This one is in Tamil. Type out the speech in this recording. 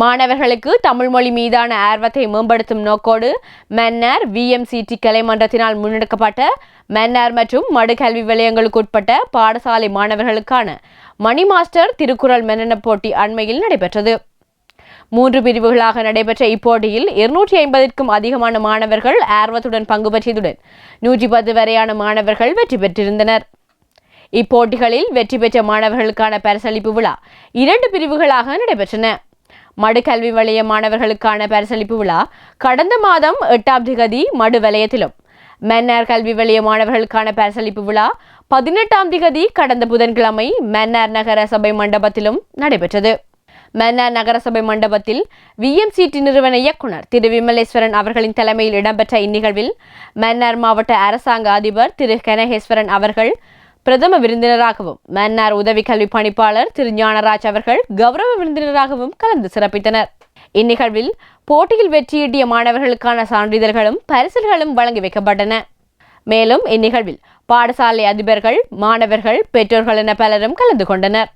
மாணவர்களுக்கு தமிழ் மொழி மீதான ஆர்வத்தை மேம்படுத்தும் நோக்கோடு மன்னார் விஎம்சிடி கலைமன்றத்தினால் முன்னெடுக்கப்பட்ட மன்னார் மற்றும் மடுகல்வி விலையங்களுக்கு உட்பட்ட பாடசாலை மாணவர்களுக்கான மணி மாஸ்டர் திருக்குறள் மன்னன போட்டி அண்மையில் நடைபெற்றது. மூன்று பிரிவுகளாக நடைபெற்ற இப்போட்டியில் இருநூற்றி ஐம்பதிற்கும் அதிகமான மாணவர்கள் ஆர்வத்துடன் பங்கு பெற்றதுடன் நூற்றி பத்து வரையான மாணவர்கள் வெற்றி பெற்றிருந்தனர். இப்போட்டிகளில் வெற்றி பெற்ற மாணவர்களுக்கான பரிசளிப்பு விழா இரண்டு பிரிவுகளாக நடைபெற்றன. மடுக்கல்வி வலய மாணவர்களுக்கான பரிசளிப்பு விழா கடந்த மாதம் எட்டாம் திகதி மடு வலயத்திலும். மன்னார் கல்வி வலய மாணவர்களுக்கான பரிசளிப்பு விழா பதினெட்டாம் திகதி கடந்த புதன்கிழமை மன்னார் நகர சபை மண்டபத்திலும் நடைபெற்றது. மன்னார் நகரசபை மண்டபத்தில் விஎம்சிடி நிறுவன இயக்குனர் திரு விமலேஸ்வரன் அவர்களின் தலைமையில் இடம்பெற்ற இந்நிகழ்வில் மன்னார் மாவட்ட அரசாங்க அதிபர் திரு கனகேஸ்வரன் அவர்கள் பிரதம விருந்தினராகவும் மன்னார் உதவி கல்வி பணிப்பாளர் திரு ஞானராஜ் அவர்கள் கௌரவ விருந்தினராகவும் கலந்து சிறப்பித்தனர். இந்நிகழ்வில் போட்டியில் வெற்றியீட்டிய மாணவர்களுக்கான சான்றிதழ்களும் பரிசில்களும் வழங்கி வைக்கப்பட்டன. மேலும் இந்நிகழ்வில் பாடசாலை அதிபர்கள் மாணவர்கள் பெற்றோர்கள் என பலரும் கலந்து கொண்டனர்.